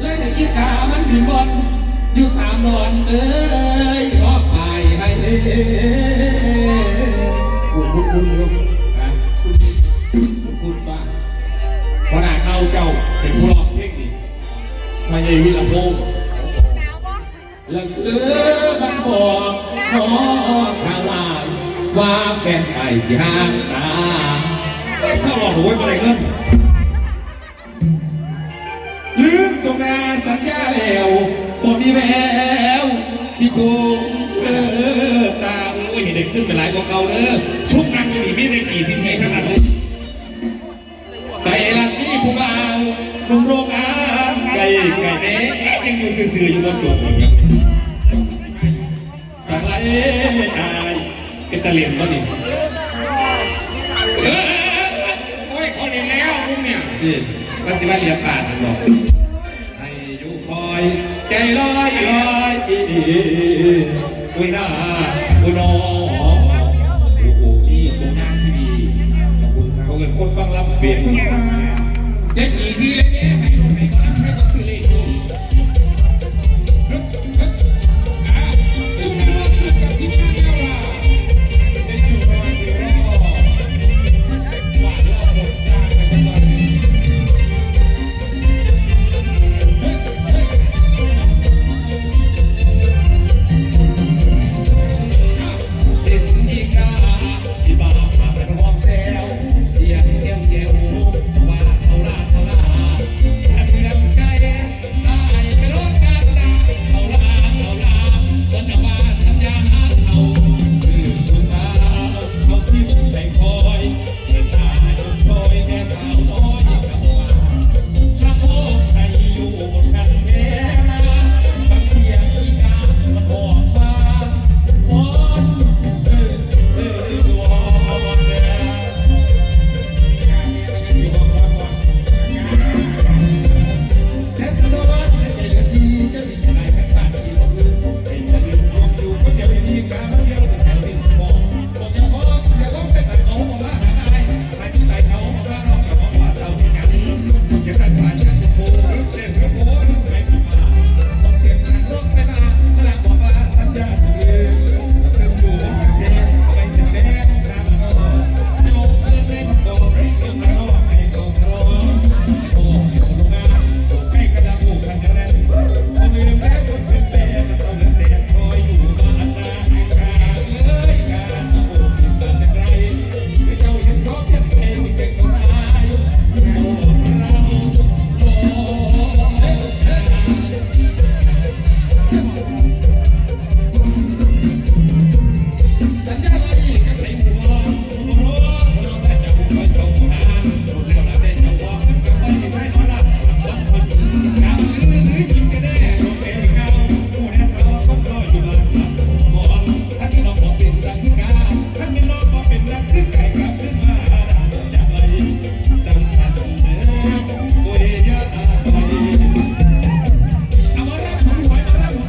และแต่กีกามันมีบอลอยู่ตามดอนเอ้ยรอบไปให้เอ้ยคุณคุณคุณคุณคุณคุณบ้าขนาดเข้าเจ้าเป็นผู้รอบเพ่งนี่มาเยวิลาโพงแล้วเออมันบอกน้องข้าวว่าแฟนไอ้สิห้างตา สลอดหัวอะไรเงินลืมตรงนาสัญญาแล้วบ่มีแววสิคงเออตาโอ้ยเด็กขึ้นไปหลายกว่าเก่าเด้อชุกนั่งอยู่นี่มีแต่ขี่พิธีขนาดนี้ใจรักนี่ผู้บ่าวนุ่มโรงงานไก่ไก่เน้ยังอยู่ซื่อๆอยู่บนโต๊ะเลยครับสังไรอายเป็นตะเลียนก็นี่ นี่นว่าสิว่าเลี้ยงป่าจังบอกให้อยู่คอย ใจลอยลอยอีอุ้ยหน้าอุ้ยน้องโอ้โหนี่ตรงหน้าที่ดีขอบคุณครับเขาเงินคนฟังรับเปลี่ยนจะขี่ที่เล็ก